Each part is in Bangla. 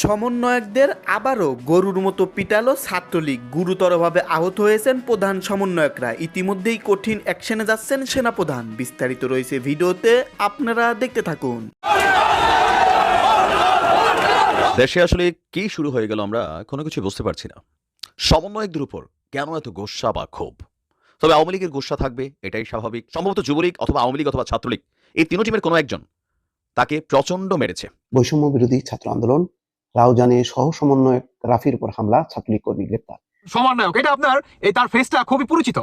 সমন্বয়কদের আবারও গরুর মতো পিটালো ছাত্রলীগ। গুরুতরভাবে আহত হয়েছেন প্রধান সমন্বয়করা। ইতিমধ্যেই কঠিন অ্যাকশনে যাচ্ছেন সেনাপ্রধান। বিস্তারিত রয়েছে ভিডিওতে আপনারা দেখতে থাকুন। দেশে আসলে কি শুরু হয়ে গেল আমরা কোনো কিছু বুঝতে পারছি না। সমন্বয়কদের উপর কেন এত গোস্বা বা ক্ষোভ? তবে আওয়ামী লীগের গোস্বা থাকবে এটাই স্বাভাবিক। সম্ভবত যুবলীগ অথবা আওয়ামী লীগ অথবা ছাত্রলীগ এই তিনো টিমের কোনো একজন তাকে প্রচণ্ড মেরেছে। বৈষম্য বিরোধী ছাত্র আন্দোলন রাউজানে সহ সমন্বয়ক রাফির উপর হামলা, ছাত্রলীগ কর্মী গ্রেপ্তার। সমন্বয়ক, এটা আপনার, এই তার ফেসটা খুবই পরিচিত।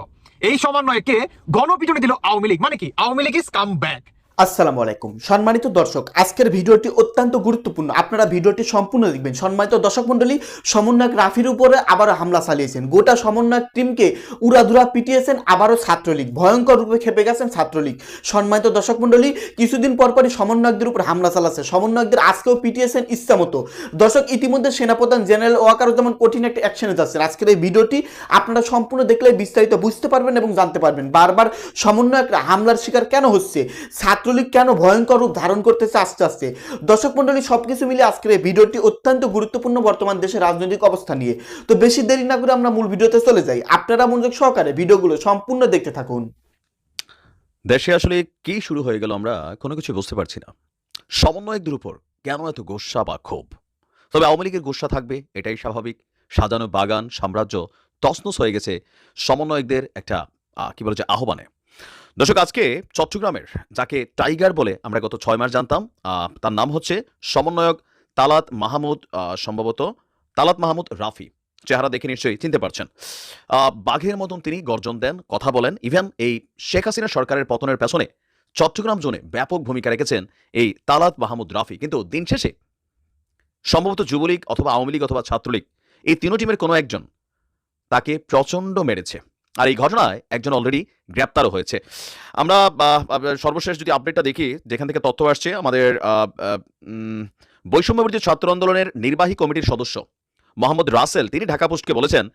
এই সমন্বয়কে গণপিটনে দিল আওয়ামী লীগ মানে কি? Awami League is come back আসসালামু আলাইকুম। সম্মানিত দর্শক, আজকের ভিডিওটি অত্যন্ত গুরুত্বপূর্ণ। আপনারা ভিডিওটি সম্পূর্ণ দেখবেন। সম্মানিত দর্শক মণ্ডলী, সমন্বয়ক রাফির উপরে আবারও হামলা চালিয়েছেন। গোটা সমন্বয়ক টিমকে উড়াধুরা পিটিয়েছেন, আবারও ছাত্রলীগ। ভয়ঙ্কর রূপে খেপে গেছেন ছাত্রলীগ। সম্মানিত দর্শক মণ্ডলী, কিছুদিন পরপরই সমন্বয়কদের উপর হামলা চালাচ্ছে। সমন্বয়কদের আজকেও পিটিয়েছেন ইচ্ছা মতো। দর্শক, ইতিমধ্যে সেনাপ্রধান জেনারেল ওয়াকারুজ্জামান কঠিন একটা অ্যাকশনে যাচ্ছেন আজকের এই ভিডিওটি আপনারা সম্পূর্ণ দেখলে বিস্তারিত বুঝতে পারবেন এবং জানতে পারবেন। বারবার সমন্বয়করা হামলার শিকার কেন হচ্ছে? ছাত্রলীগ কেন ভয়ঙ্কর রূপ ধারণ করতেছে আস্তে আস্তে দর্শক মন্ডলী, সবকিছু মিলে আজকের এই ভিডিওটি অত্যন্ত গুরুত্বপূর্ণ বর্তমান দেশের রাজনৈতিক অবস্থা নিয়ে। তো বেশি দেরি না করে আমরা মূল ভিডিওতে চলে যাই। আপনারা মনোযোগ সহকারে ভিডিওগুলো সম্পূর্ণ দেখতে থাকুন। দেশে আসলে কি শুরু হয়ে গেল আমরা কোনো কিছু বুঝতে পারছি না। সমন্বয়কদের উপর কেন এত গোস্বা বা ক্ষোভ? তবে আওয়ামী লীগের গোস্বা থাকবে, এটাই স্বাভাবিক। সাজানো বাগান, সাম্রাজ্য তসনস হয়ে গেছে সমন্বয়কদের একটা কি বলে যে আহ্বানে। দর্শক, আজকে চট্টগ্রামের, যাকে টাইগার বলে আমরা গত ছয় মাস জানতাম তার নাম হচ্ছে সমন্বয়ক তালাত মাহমুদ সম্ভবত তালাত মাহমুদ রাফি। চেহারা দেখে নিশ্চয়ই চিনতে পারছেন। বাঘের মতন তিনি গর্জন দেন, কথা বলেন। ইভেন এই শেখ হাসিনা সরকারের পতনের পেছনে চট্টগ্রাম জোনে ব্যাপক ভূমিকা রেখেছেন এই তালাত মাহমুদ রাফি। কিন্তু দিন শেষে সম্ভবত যুবলীগ অথবা আওয়ামী লীগ অথবা ছাত্রলীগ, এই তিনো টিমের কোনো একজন তাকে প্রচণ্ড মেরেছে। আর এই ঘটনায় একজন অলরেডি গ্রেপ্তারও হয়েছে। আমরা সর্বশেষ যদি আপডেটটা দেখি, যেখান থেকে তথ্য আসছে, আমাদের বৈষম্যবিরোধী ছাত্র আন্দোলনের নির্বাহী কমিটির সদস্য মোহাম্মদ রাসেল, তিনি ঢাকা পোস্টকে বলেছেন,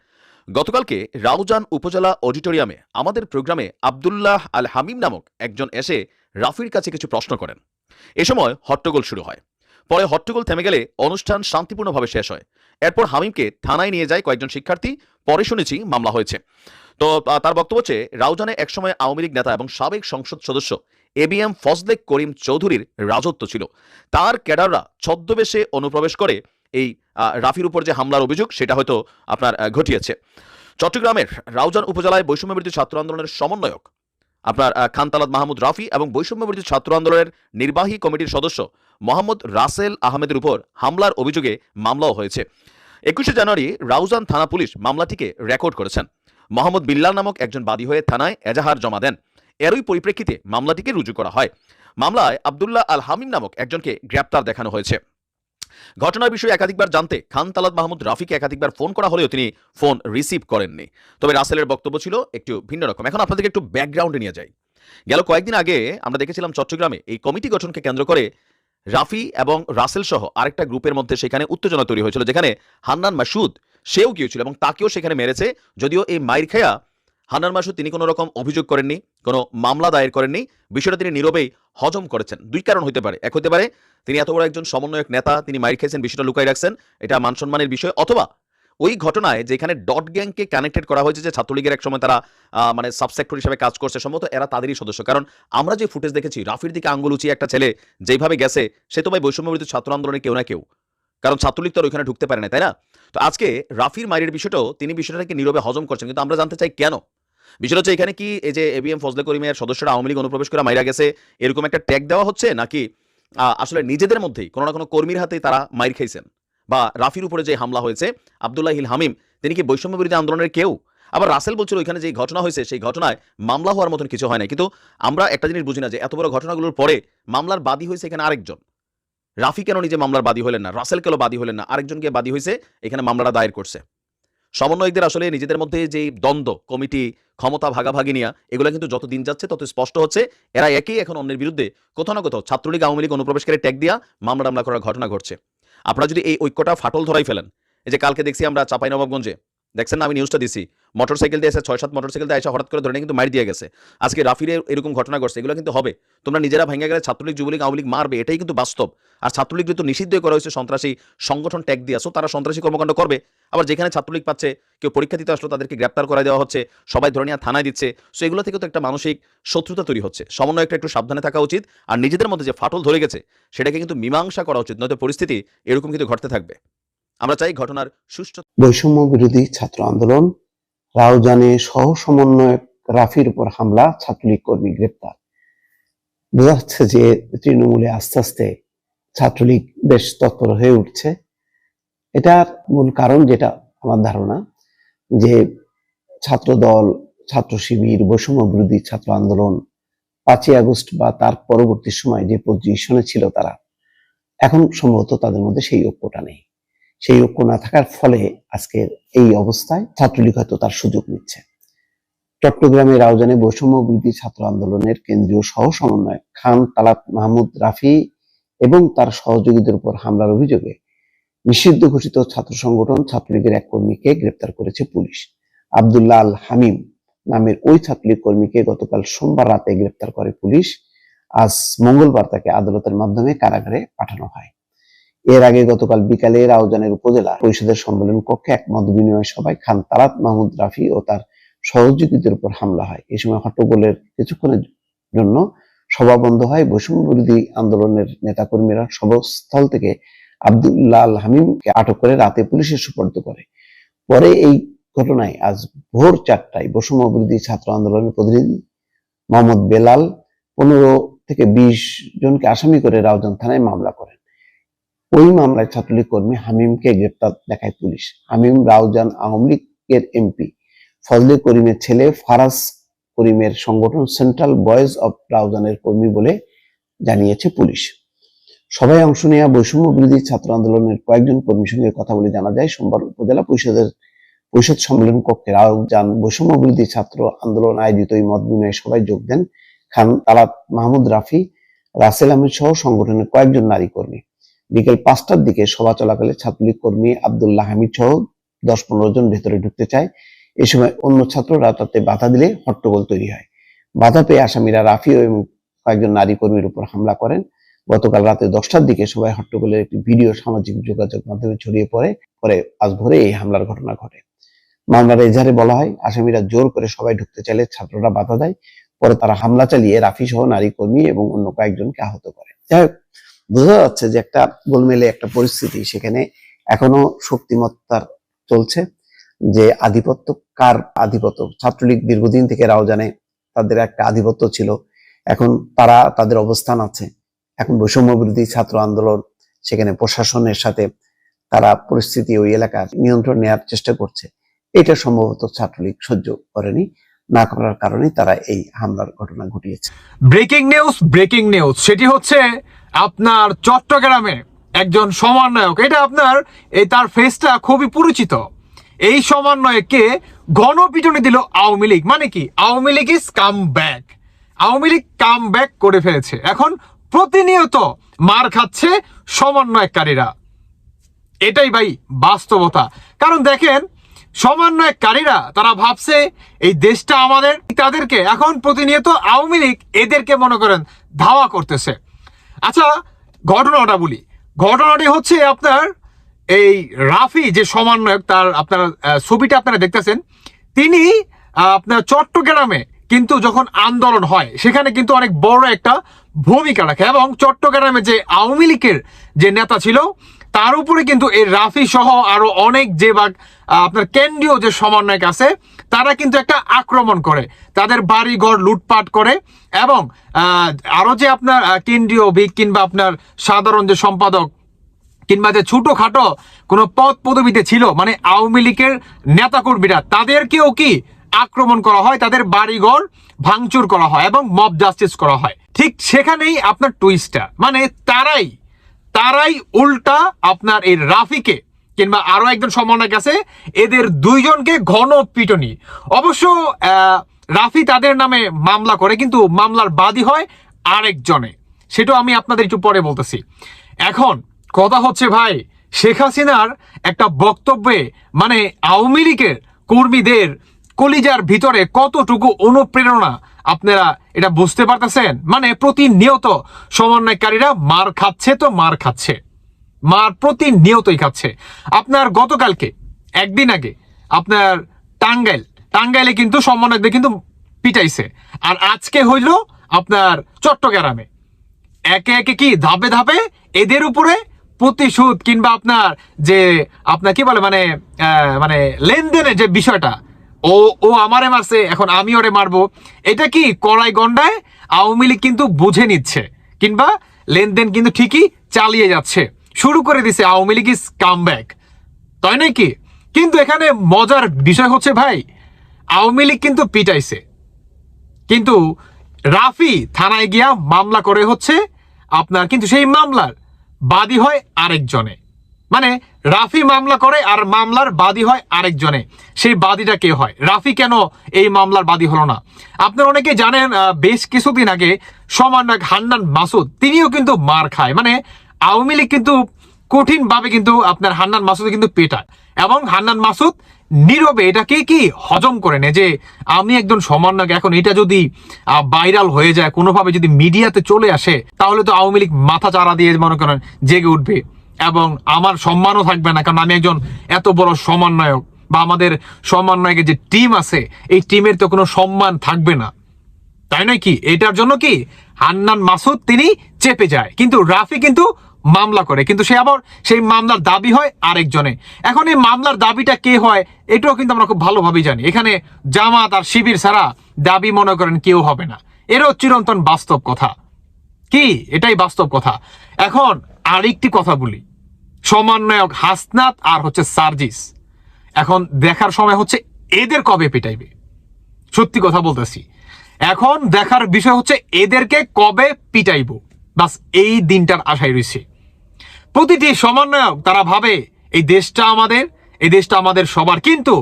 গতকালকে রাউজান উপজেলা অডিটোরিয়ামে আমাদের প্রোগ্রামে আবদুল্লাহ আল হামিম নামক একজন এসে রাফির কাছে কিছু প্রশ্ন করেন। এ সময় হট্টগোল শুরু হয়। পরে হট্টগোল থেমে গেলে অনুষ্ঠান শান্তিপূর্ণভাবে শেষ হয়। এরপর হামিমকে থানায় নিয়ে যায় কয়েকজন শিক্ষার্থী। পরে শুনেছি মামলা হয়েছে। তো তার বক্তব্য হচ্ছে, রাউজানে একসময় আওয়ামী লীগ নেতা এবং সাবেক সংসদ সদস্য এবিএম ফজলেক করিম চৌধুরীর রাজত্ব ছিল। তার ক্যাডাররা ছদ্মবেশে অনুপ্রবেশ করে এই রাফির উপর যে হামলার অভিযোগ, সেটা হয়তো আপনার ঘটিয়েছে। চট্টগ্রামের রাউজান উপজেলায় বৈষম্যবিরোধী ছাত্র আন্দোলনের সমন্বয়ক আপনার খানতালাদ মাহমুদ রাফি এবং বৈষম্যবিরোধী ছাত্র আন্দোলনের নির্বাহী কমিটির সদস্য মোহাম্মদ রাসেল আহমেদের উপর হামলার অভিযোগে মামলাও হয়েছে। একুশে জানুয়ারি রাউজান থানা পুলিশ মামলাটিকে রেকর্ড করেছেন। মোহাম্মদ বিল্লাল নামক একজন বাদী হয়ে থানায় এজাহার জমা দেন। এরই পরিপ্রেক্ষিতে মামলাটিকে রুজু করা হয়। মামলায় আবদুল্লাহ আল হামিম নামক একজনকে গ্রেপ্তার দেখানো হয়েছে। ঘটনার বিষয়ে একাধিকবার জানতে খান তালাদ মাহমুদ রাফিকে একাধিকবার ফোন করা হলেও তিনি ফোন রিসিভ করেননি। তবে রাসেলের বক্তব্য ছিল একটু ভিন্ন রকম। এখন আপনাদেরকে একটু ব্যাকগ্রাউন্ডে নিয়ে যাই। গেল কয়েকদিন আগে আমরা দেখেছিলাম চট্টগ্রামে এই কমিটি গঠনকে কেন্দ্র করে রাফি এবং রাসেল সহ আরেকটা গ্রুপের মধ্যে সেখানে উত্তেজনা তৈরি হয়েছিল, যেখানে হান্নান মাসুদ সেও গিয়েছিল এবং তাকেও সেখানে মেরেছে। যদিও এই মাইর খেয়া হান্নান মাসুদ তিনি কোনো রকম অভিযোগ করেননি, কোনো মামলা দায়ের করেননি। বিষয়টা তিনি নীরবেই হজম করেছেন। দুই কারণ হতে পারে। এক হতে পারে, তিনি এত বড় একজন সমন্বয়ক নেতা, তিনি মাইর খেয়েছেন, বিষয়টা লুকাই রাখছেন, এটা মান সম্মানের বিষয়। অথবা ওই ঘটনায় যেখানে ডট গ্যাংকে কানেক্টেড করা হয়েছে যে ছাত্রলীগের এক সময় তারা মানে সাবসেক্টর হিসেবে কাজ করছে, সম্ভবত এরা তাদেরই সদস্য। কারণ আমরা যে ফুটেজ দেখেছি, রাফির দিকে আঙ্গুল উঁচিয়ে একটা ছেলে যেভাবে গেছে, সে তো ভাই বৈষম্যবিরোধী ছাত্র আন্দোলনের কেউ না কেউ। কারণ ছাত্রলীগ তো ওইখানে ঢুকতে পারে না, তাই না? তো আজকে রাফির মায়ের বিষয়টাও, তিনি বিষয়টাকে নীরবে হজম করছেন, কিন্তু আমরা জানতে চাই কেন? বিষয়টা হচ্ছে এখানে কি এই যে এবিএম ফজলে করিমের সদস্যরা আওয়ামী লীগ অনুপ্রবেশ করে মাইরা গেছে, এরকম একটা ট্যাগ দেওয়া হচ্ছে নাকি আসলে নিজেদের মধ্যেই, কোনো না কোনো কর্মীর হাতেই তারা মাইর খাইছেন? বা রাফির উপরে যে হামলা হয়েছে, আবদুল্লাহ হিল হামিম, তিনি কি বৈষম্য বিরোধী আন্দোলনের কেউ? আবার রাসেল বলছিল ওইখানে যে ঘটনা হয়েছে, সেই ঘটনায় মামলা হওয়ার মতন কিছু হয় না কিন্তু আমরা একটা জিনিস বুঝি না যে এত বড় ঘটনাগুলোর পরে মামলার বাদী হয়েছে এখানে আরেকজন। রাফি কেন নিজে মামলার বাদী হলেন না? রাসেল কেন বাদী হলেন না? আরেকজনকে বাদী হয়েছে, এখানে মামলাটা দায়ের করছে। সমন্বয়কদের আসলে নিজেদের মধ্যে যে দ্বন্দ্ব, কমিটি, ক্ষমতা ভাগাভাগি নিয়ে, এগুলো কিন্তু যত দিন যাচ্ছে তত স্পষ্ট হচ্ছে। এরা একই এখন অন্যের বিরুদ্ধে কোথাও না কোথাও ছাত্রলীগ, আওয়ামী লীগ অনুপ্রবেশকারী ট্যাগ দিয়া মামলা টামলা করার ঘটনা ঘটছে। আপনারা যদি এই ঐক্যটা ফাটল ধরাই ফেলেন, এই যে কালকে দেখছি আমরা চাপাই নবাবগঞ্জে দেখছেন না আমি নিউজটা দিছি মোটরসাইকেল দিয়ে এসে ছয় সাত মোটরসাইকেল দিয়ে এসে হঠাৎ করে ধরে কিন্তু মারি দিয়ে গেছে। আজকে রাফিরে এরকম ঘটনা ঘটছে, এগুলো কিন্তু হবে। তোমরা নিজেরা ভেঙে গেলে ছাত্রলীগ, যুবলীগ, আওয়ামী লীগ মারবে, এটাই কিন্তু বাস্তব। আর ছাত্রলীগ যেহেতু নিষিদ্ধ করা হয়েছে, সন্ত্রাসী সংগঠন ট্যাগ দিয়ে আসো তারা সন্ত্রাসী কর্মকাণ্ড করবে। আবার যেখানে ছাত্রলীগ পাচ্ছে, কেউ পরীক্ষা দিতে আসলো, তাদেরকে গ্রেপ্তার করা দেওয়া হচ্ছে, সবাই ধরে নিয়ে থানায় দিচ্ছে। সো এগুলো থেকে তো একটা মানসিক শত্রুতা তৈরি হচ্ছে। সমন্বয়কটা একটু সাবধানে থাকা উচিত, আর নিজেদের মধ্যে যে ফাটল ধরে গেছে, সেটাকে কিন্তু মীমাংসা করা উচিত, নয়তো পরিস্থিতি এরকম কিন্তু ঘটতে থাকবে। আমরা চাই ঘটনার সুষ্ঠু বৈষম্য বিরোধী ছাত্র আন্দোলন রাউজানে সহ সমন্বয়ক রাফির উপর হামলা, ছাত্রলীগ কর্মী গ্রেপ্তার। বোঝা যাচ্ছে যে তৃণমূলে আস্তে আস্তে ছাত্রলীগ বেশ তৎপর হয়ে উঠছে। এটার মূল কারণ যেটা আমার ধারণা, যে ছাত্র দল ছাত্র শিবির, বৈষম্য বিরোধী ছাত্র আন্দোলন পাঁচই আগস্ট বা তার পরবর্তী সময় যে পজিশনে ছিল তারা, এখন সম্ভবত তাদের মধ্যে সেই ঐক্যটা নেই। সেই ঐক্য না থাকার ফলে আজকের এই অবস্থায় ছাত্রলীগ হয়তো তার সুযোগ নিচ্ছে। চট্টগ্রামের রাউজানে বৈষম্য বিরোধী ছাত্র আন্দোলনের কেন্দ্রীয় সহ সমন্বয়ক খান তালাত মাহমুদ রাফি এবং তার সহযোগীদের উপর হামলার অভিযোগে নিষিদ্ধ ঘোষিত ছাত্র সংগঠন ছাত্রলীগের এক কর্মীকে গ্রেপ্তার করেছে পুলিশ। আবদুল্লাহ আল হামিম নামের ওই ছাত্রলীগ কর্মীকে গতকাল সোমবার রাতে গ্রেপ্তার করে পুলিশ। আজ মঙ্গলবার তাকে আদালতের মাধ্যমে কারাগারে পাঠানো হয়। এর আগে গতকাল বিকালে রাউজানের উপজেলা পরিষদের সম্মেলন কক্ষে এক মত বিনিময় সভায় খান তারাত মাহমুদ রাফি ও তার সহযোগীদের উপর হামলা হয়। এই সময় হট্টগোলের কিছুক্ষণের জন্য সভা বন্ধ হয়। বৈষম্য বিরোধী আন্দোলনের নেতাকর্মীরা সভাস্থল থেকে আব্দুল্লাহ হামিমকে আটক করে রাতে পুলিশের সুপর্দ করে। পরে এই ঘটনায় আজ ভোর চারটায় বৈষম্য বিরোধী ছাত্র আন্দোলনের প্রতিনিধি মোহাম্মদ বেলাল পনেরো থেকে বিশ জনকে আসামি করে রাউজান থানায় মামলা করেন। ওই মামলায় ছাত্রলীগ কর্মী হামিমকে গ্রেপ্তার দেখায় পুলিশ। হামিম রাউজান আওয়ামী লীগের এমপি। ফজলে করিমের ছেলে ফারাজ করিমের সংগঠন সেন্ট্রাল বয়েজ অব রাউজানের কর্মী বলে জানিয়েছে পুলিশ। সবাই অংশ নেওয়া বৈষম্য বিরোধী ছাত্র আন্দোলনের কয়েকজন কর্মীর সঙ্গে কথা বলে জানা যায়, সোমবার উপজেলা পরিষদের পরিষদ সম্মেলন কক্ষে রাউজান বৈষম্য বিরোধী ছাত্র আন্দোলন আয়োজিত এই মত বিনিময়ে সবাই যোগ দেন খান তালাত মাহমুদ রাফি, রাসেল আহমেদ সহ সংগঠনের কয়েকজন নারী কর্মী। বিকেল পাঁচটার দিকে সভা চলাকালে ছাত্রলীগ কর্মী আবদুল্লাহ হামিদ সহ দশ পনেরো জন ভেতরে ঢুকতে চায়। এ সময় অন্য ছাত্ররা তাতে বাধা দিলে হট্টগোল তৈরি হয়। বাধা পেয়ে আসামিরা রাফি এবং কয়েকজন নারী কর্মীর উপর হামলা করেন। গতকাল রাতে দশটার দিকে সবাই হট্টগোলের একটি ভিডিও সামাজিক যোগাযোগ মাধ্যমে ছড়িয়ে পড়ে, পরে আজ ভোরে এই হামলার ঘটনা ঘটে। মামলার এজাহারে বলা হয়, আসামিরা জোর করে সবাই ঢুকতে চাইলে ছাত্ররা বাধা দেয়, পরে তারা হামলা চালিয়ে রাফি সহ নারী কর্মী এবং অন্য কয়েকজনকে আহত করে। যাই বোঝা যাচ্ছে যে একটা গোলমেলে একটা পরিস্থিতি সেখানে এখনও শক্তিমত্তার চলছে, যে আধিপত্য, কার আধিপত্য? ছাত্রলীগ দীর্ঘদিন থেকে রাও জানে তাদের একটা আধিপত্য ছিল, এখন তারা তাদের অবস্থান আছে। এখন বৈষম্য বিরোধী ছাত্র আন্দোলন, সেখানে প্রশাসনের সাথে তারা পরিস্থিতি ওই এলাকার নিয়ন্ত্রণ নেওয়ার চেষ্টা করছে। এটা সম্ভবত ছাত্রলীগ সহ্য করেনি। না করার কারণে তারা এই হামলার ঘটনা ঘটিয়েছে। Breaking news breaking news. সেটি হচ্ছে আপনার চট্টগ্রামে একজন সমন্বয়ক। এটা আপনার, এই তার ফেসটা খুবই পরিচিত। এই সমন্বয়ককে গণপিটুনি দিল আওয়ামী লীগ। মানে কি? Awami League is come back Awami League come back করে ফেলেছে। এখন প্রতিনিয়ত মার খাচ্ছে সমন্বয়কারীরা। এটাই ভাই বাস্তবতা। কারণ দেখেন সমন্বয়কারীরা তারা ভাবছে এই দেশটা আমাদের, তাদেরকে এখন প্রতিনিয়ত আওয়ামী লীগ এদেরকে মনে করেন ধাওয়া করতেছে। আচ্ছা ঘটনাটা বলি। ঘটনাটি হচ্ছে আপনার এই রাফি যে সমন্বয়ক, তার আপনার ছবিটা আপনারা দেখতেছেন, তিনি আপনার চট্টগ্রামে কিন্তু যখন আন্দোলন হয়, সেখানে কিন্তু অনেক বড় একটা ভূমিকা রাখে এবং চট্টগ্রামে যে আওয়ামী লীগের যে নেতা ছিল তার উপরে কিন্তু এই রাফি সহ আরও অনেক যে বা আপনার কেন্দ্রীয় যে সমন্বয়ক আছে তারা কিন্তু একটা আক্রমণ করে। তাদের বাড়ি ঘর লুটপাট করে এবং আহ, আরও যে আপনার কেন্দ্রীয় বিগ কিংবা আপনার সাধারণ যে সম্পাদক কিংবা যে ছোটখাটো কোনো পদ পদবিতে ছিল মানে আওয়ামী লীগের নেতাকর্মীরা তাদেরকেও কি আক্রমণ করা হয়? তাদের বাড়িঘর ভাঙচুর করা হয় এবং মব জাস্টিস করা হয়। ঠিক সেখানেই আপনার টুইস্টটা মানে তারাই তারাই উল্টা আপনার এই রাফিকে কিংবা আরও একজন সমন্বয়ক আছে, এদের দুইজনকে ঘন পিটনি। অবশ্য রাফি তাদের নামে মামলা করে, কিন্তু মামলার বাদী হয় আরেকজনে। সেটাও আমি আপনাদের একটু পরে বলতেছি। এখন কথা হচ্ছে ভাই, শেখ হাসিনার একটা বক্তব্যে মানে আওয়ামী লীগের কর্মীদের কলিজার ভিতরে কতটুকু অনুপ্রেরণা আপনারা এটা বুঝতে পারতেছেন? মানে প্রতিনিয়ত সমন্বয়কারীরা মার খাচ্ছে তো মার খাচ্ছে। মার প্রতিনিয়তই খাচ্ছে। আপনার গতকালকে, একদিন আগে, আপনার টাঙ্গাইল, টাঙ্গাইলে কিন্তু সমন্বয়কদের কিন্তু পিটাইছে। আর আজকে হইল আপনার চট্টগ্রামে। একে একে কি ধাপে ধাপে এদের উপরে প্রতিশোধ কিংবা আপনার যে, আপনার কি বলে মানে মানে লেনদেনের যে বিষয়টা ও ও আমারে মারছে, এখন আমি ওরে মারবো। এটা কি কড়াই গন্ডায় আওয়ামী লীগ কিন্তু বুঝে নিচ্ছে, কিংবা লেনদেন কিন্তু ঠিকই চালিয়ে যাচ্ছে। শুরু করে দিছে Awami League is come back তাই নাকি কিন্তু এখানে মজার বিষয় হচ্ছে ভাই, আওয়ামী লীগ কিন্তু পিটাইছে। কিন্তু রাফি থানায় গিয়া মামলা করে হচ্ছে, আপনার কিন্তু সেই মামলার বাদী হয় আরেকজনে। মানে রাফি মামলা করে আর মামলার বাদী হয় আরেকজনে। সেই বাদীটা কে হয়? রাফি কেন এই মামলার বাদী হলো না? আপনারা অনেকে জানেন বেশ কিছুদিন আগে সমন্বয়ক হান্নান মাসুদ, তিনিও কিন্তু মার খায়। মানে আওয়ামী লীগ কিন্তু কঠিন ভাবে কিন্তু আপনার হান্নান মাসুদ কিন্তু পেটায়। এবং হান্নান মাসুদ নীরবে এটাকে কি হজম করে নেয় যে, আমি একজন সমন্বয়ক এখন এটা যদি ভাইরাল হয়ে যায়, কোনোভাবে যদি মিডিয়াতে চলে আসে, তাহলে তো আওয়ামী লীগ মাথা চারা দিয়ে মনে করেন জেগে উঠবে। এবং আমার সম্মানও থাকবে না, কারণ আমি একজন এত বড় সমন্বয়ক বা আমাদের সমন্বয়কের যে টিম আছে, এই টিমের তো কোনো সম্মান থাকবে না। তাই নয় কি? এটার জন্য কি? হান্নান মাসুদ তিনি চেপে যায়, কিন্তু রাফি কিন্তু মামলা করে, কিন্তু সে আবার সেই মামলার দাবি হয় আরেকজনে। এখন এই মামলার দাবিটা কে হয়, এটাও কিন্তু আমরা খুব ভালোভাবেই জানি। এখানে জামাত আর শিবির ছাড়া দাবি মনে করেন কেউ হবে না। এরও চিরন্তন বাস্তব কথা। কি? এটাই বাস্তব কথা। এখন আরেকটি কথা বলি। সমন্বয়ক হাসনাত আর হচ্ছে সার্জিস। এখন দেখার সময় হচ্ছে এদের কবে পেটাইবে? সত্যি কথা বলতেছি। এখন দেখার বিষয় হচ্ছে এদেরকে কবে পিটাইব? বাস এই দিনটার আশায় রয়েছে। প্রতিটি সমন্বয়ক তারা ভাবে, এই দেশটা আমাদের, এই দেশটা আমাদের সবার। কিন্তু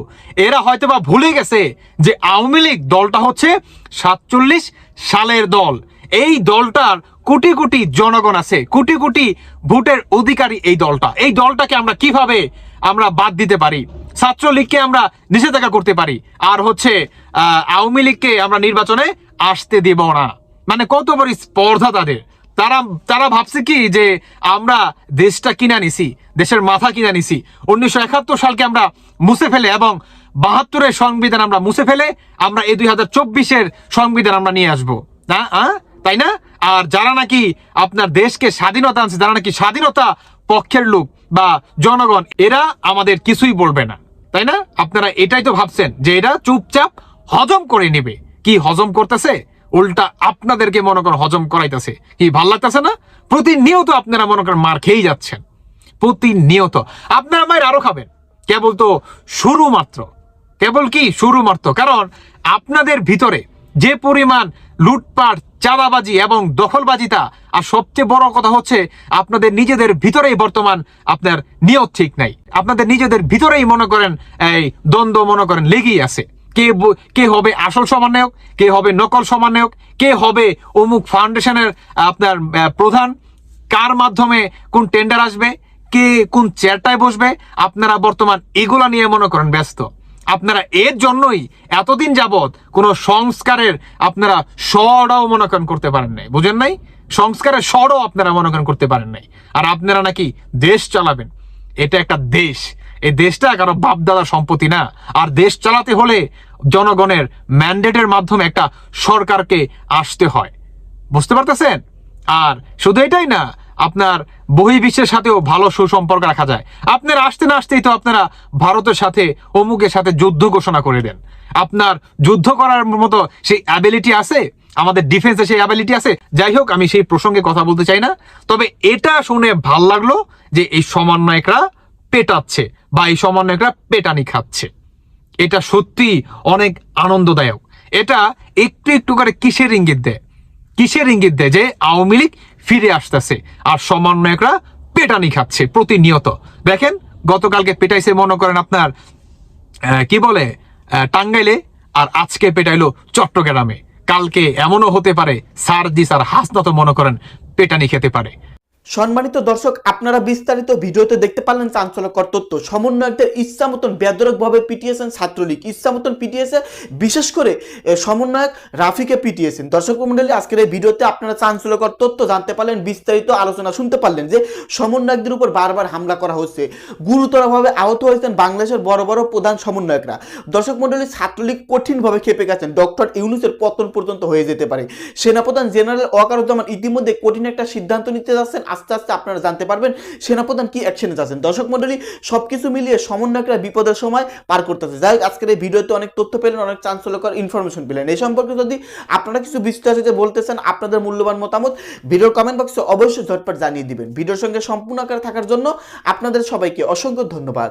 এরা হয়তো বা ভুলে গেছে যে আওয়ামী লীগ দলটা হচ্ছে সাতচল্লিশ সালের দল। এই দলটার কোটি কোটি জনগণ আছে কোটি কোটি ভোটের অধিকারী এই দলটা। এই দলটাকে আমরা কীভাবে আমরা বাদ দিতে পারি? ছাত্রলীগকে আমরা নিষেধাজ্ঞা করতে পারি। আর হচ্ছে আহ, আওয়ামী লীগকে আমরা নির্বাচনে আসতে দেব না। মানে কত বড় স্পর্ধা তাদের। তারা তারা ভাবছে কি যে আমরা দেশটা কিনা নিছি দেশের মাথা কিনা নিছি। উনিশশো একাত্তর সালকে আমরা মুছে ফেলে এবং বাহাত্তরের সংবিধান আমরা মুছে ফেলে আমরা এই দুই হাজার চব্বিশের সংবিধান আমরা নিয়ে আসব। না আহ? তাই না? আর যারা নাকি আপনার দেশকে স্বাধীনতা আনছে, যারা নাকি স্বাধীনতা পক্ষের লোক বা জনগণ, এরা আমাদের কিছুই বলবে না। তাই না? আপনারা এটাই তো ভাবছেন যে এরা চুপচাপ হজম করে নেবে। কি হজম করতেছে? উল্টা আপনাদেরকে মনে করেন হজম করাইতেছে। কি, ভালো লাগতেছে না? প্রতিনিয়ত আপনারা মনে করেন মার খেয়েই যাচ্ছেন। প্রতিনিয়ত। আপনারা মায়ের আরও খাবেন। কেবল তো শুরু মাত্র। কেবল কি? শুরু মাত্র। কারণ আপনাদের ভিতরে যে পরিমাণ লুটপাট চাঁদাবাজি এবং দখলবাজিতা আর সবচেয়ে বড় কথা হচ্ছে, আপনাদের নিজেদের ভিতরেই বর্তমান আপনার নিয়ত ঠিক নাই। আপনাদের নিজেদের ভিতরেই মনে করেন, এই দ্বন্দ্ব মনে করেন লেগেই আছে। কে কে হবে আসল সমন্বয়ক, কে হবে নকল সমন্বয়ক, কে হবে অমুক ফাউন্ডেশনের আপনার প্রধান, কার মাধ্যমে কোন টেন্ডার আসবে, কে কোন চেয়ারটায় বসবে, আপনারা বর্তমান এগুলা নিয়ে মনে করেন ব্যস্ত। আপনারা এর জন্যই এতদিন যাবৎ কোনো সংস্কারের আপনারা স্বরাও মনে করেন করতে পারেন নাই। বুঝেন নাই? সংস্কারের স্বরও আপনারা মনে করেন করতে পারেন নাই। আর আপনারা নাকি দেশ চালাবেন। এটা একটা দেশ। এই দেশটা কারও বাপদাদার সম্পত্তি না। আর দেশ চালাতে হলে জনগণের ম্যান্ডেটের মাধ্যমে একটা সরকারকে আসতে হয়। বুঝতে পারতেছেন? আর শুধু এটাই না আপনার বহির্বিশ্বের সাথেও ভালো সুসম্পর্ক রাখা যায়। আপনার আসতে না আসতেই তো আপনারা ভারতের সাথে, অমুকের সাথে যুদ্ধ ঘোষণা করে দেন। আপনার যুদ্ধ করার মতো সেই অ্যাবিলিটি আছে? আমাদের ডিফেন্সে সেই অ্যাবিলিটি আছে? যাই হোক, আমি সেই প্রসঙ্গে কথা বলতে চাই না। তবে এটা শুনে ভালো লাগল যে এই সমন্বয়করা পেটাচ্ছে বা এই সমন্বয়করা পেটানি খাচ্ছে। এটা সত্যি অনেক আনন্দদায়ক। এটা একটু একটু করে কিসের ইঙ্গিত দেয়? কিসের ইঙ্গিত দেয় যে আওয়ামী লীগ ফিরে আসতেছে। আর সমন্বয়করা পেটানি খাচ্ছে প্রতিনিয়ত। দেখেন, গতকালকে পেটাইছে মনে করেন আপনার কি বলে টাঙ্গাইলে, আর আজকে পেটাইলো চট্টগ্রামে। কালকে এমনও হতে পারে, সার্জিস আর হাসনাতো মনে করেন পেটানি খেতে পারে। সম্মানিত দর্শক, আপনারা বিস্তারিত ভিডিওতে দেখতে পারলেন চাঞ্চল্যকর তথ্য। সমন্বয়কদের ইচ্ছা মতন বেদরকভাবে পিটিয়েছেন ছাত্রলীগ। ইচ্ছা মতন পিটিয়েছে, বিশেষ করে সমন্বয়ক রাফিকে পিটিয়েছেন। দর্শক মন্ডলী আজকের এই ভিডিওতে আপনারা চাঞ্চল্যকর তথ্য জানতে পারলেন, বিস্তারিত আলোচনা শুনতে পারলেন যে সমন্বয়কদের উপর বারবার হামলা করা হচ্ছে। গুরুতরভাবে আহত হয়েছেন বাংলাদেশের বড় বড় প্রধান সমন্বয়করা। দর্শক মন্ডলী ছাত্রলীগ কঠিনভাবে খেপে গেছেন। ডক্টর ইউনুসের পতন পর্যন্ত হয়ে যেতে পারে। সেনাপ্রধান জেনারেল ওয়াকারুজ্জামান ইতিমধ্যে কঠিন একটা সিদ্ধান্ত নিতে যাচ্ছেন। আস্তে আস্তে আপনারা জানতে পারবেন সেনাপ্রধান কি অ্যাকশনে যাচ্ছেন। দর্শক মন্ডলী সব কিছু মিলিয়ে সমন্বয়করা বিপদের সময় পার করতেছে। যাই হোক, আজকের এই ভিডিওতে অনেক তথ্য পেলেন, অনেক চাঞ্চল্যকর ইনফরমেশন পেলেন। এই সম্পর্কে যদি আপনারা কিছু বিস্তারিত বলতে চান আপনাদের মূল্যবান মতামত ভিডিওর কমেন্ট বক্সে অবশ্যই ঝটপট জানিয়ে দিবেন। ভিডিওর সঙ্গে সম্পূর্ণ আকারে থাকার জন্য আপনাদের সবাইকে অসংখ্য ধন্যবাদ।